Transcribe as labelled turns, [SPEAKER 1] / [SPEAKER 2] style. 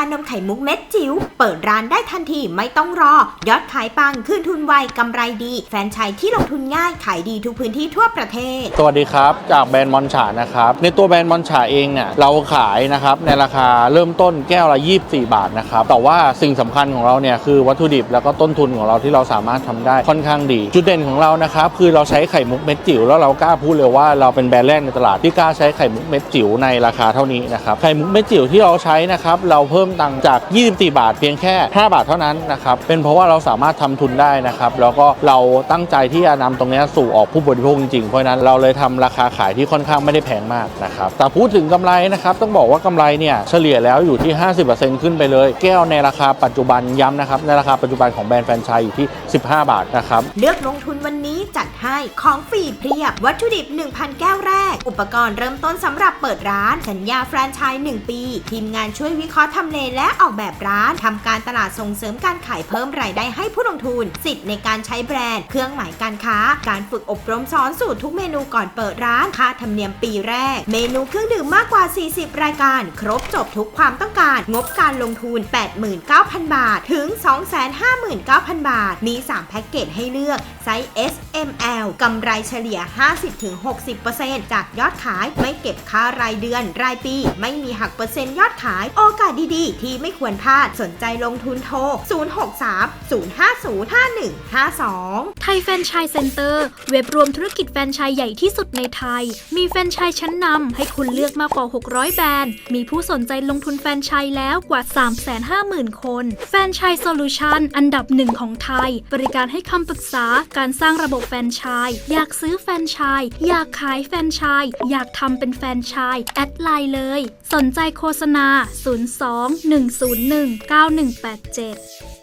[SPEAKER 1] านมไข่มุกเม็ดจิ๋วเปิดร้านได้ทันทีไม่ต้องรอ ยอดขายปังคืนทุนไวกำไรดี แฟนชส์ที่ลงทุนง่าย ขายดีทุกพื้นที่ทั่วประเทศ
[SPEAKER 2] สวัสดีครับ จากแบรนด์มอนฉานะครับ ในตัวแบรนด์มอนฉาเองเนี่ยเราขายนะครับในราคาเริ่มต้นแก้วละ 24 บาทนะครับแต่ว่าสิ่งสำคัญของเราเนี่ยคือวัตถุดิบแล้วก็ต้นทุนของเราที่เราสามารถทำได้ค่อนข้างดี จุดเด่นของเรานะครับคือเราใช้ไข่มุกเม็ดจิ๋วแล้วเรากล้าพูดเลยว่าเราเป็นแบรนด์แรกในตลาดที่กล้าใช้ไข่มุกเม็ดจิ๋วในราคาเท่านี้นะครับไข่มุกเม็ดจิ๋วที่เราใช้นะครับเราเพิ่มตังจาก 24 บาท เพียงแค่ 5 บาทเท่านั้นนะครับเป็นเพราะว่าเราสามารถทำทุนได้นะครับแล้วก็เราตั้งใจที่จะนำตรงนี้สู่ออกผู้บริโภคจริงๆเพราะนั้นเราเลยทำราคาขายที่ค่อนข้างไม่ได้แพงมากนะครับแต่พูดถึงกำไรนะครับต้องบอกว่ากำไรเนี่ยเฉลี่ยแล้วอยู่ที่ 50%ขึ้นไปเลย แก้วในราคาปัจจุบันย้ำนะครับในราคาปัจจุบันของแบรนด์แฟรนไชส์อยู่ที่ 15 บาทนะครับ
[SPEAKER 1] เลือกลงทุนวันนี้จัดให้ของฟรีเพียบ วัตถุดิบ 1,000 แก้วแรก อุปกรณ์เริ่มต้นสำหรับเปิดร้านสัญญาแฟรนไชส์1ปี ทีมงานช่วยวิเคราะห์ทำเลและออกแบบร้านทำการตลาดส่งเสริมการขายเพิ่มรายได้ให้ผู้ลงทุน สิทธิ์ในการใช้แบรนด์ เครื่องหมายการค้า การฝึกอบรมสอนสูตรทุกเมนูก่อนเปิดร้านค่าธรรมเนียมปีแรก เมนูเครื่องดื่มมากกว่า 40 รายการ ครบจบทุกความต้องการ งบการลงทุน 89,000 บาท ถึง 259,000 บาท มี 3 แพ็กเกจให้เลือกไซส์ S M L กำไรเฉลี่ย 50-60%จากยอดขาย ไม่เก็บค่ารายเดือน รายปี ไม่มีหักเปอร์เซ็นต์ยอดขาย โอกาสดีที่ไม่ควรพลาดสนใจลงทุนโทร 063-050-5152
[SPEAKER 3] ไทยแฟนชส์เซ็นเตอร์ เว็บรวมธุรกิจแฟนชส์ใหญ่ที่สุดในไทย มีแฟนชส์ชั้นนำให้คุณเลือกมากกว่า 600 แบรนด์ มีผู้สนใจลงทุนแฟนชส์แล้วกว่า 350,000 คน แฟนชส์โซลูชันอันดับหนึ่งของไทย บริการให้คำปรึกษาการสร้างระบบแฟนชส์อยากซื้อแฟนชส์อยากขายแฟนชส์อยากทำเป็นแฟนชส์แอดไลน์เลย สนใจโฆษณา 02 101 9187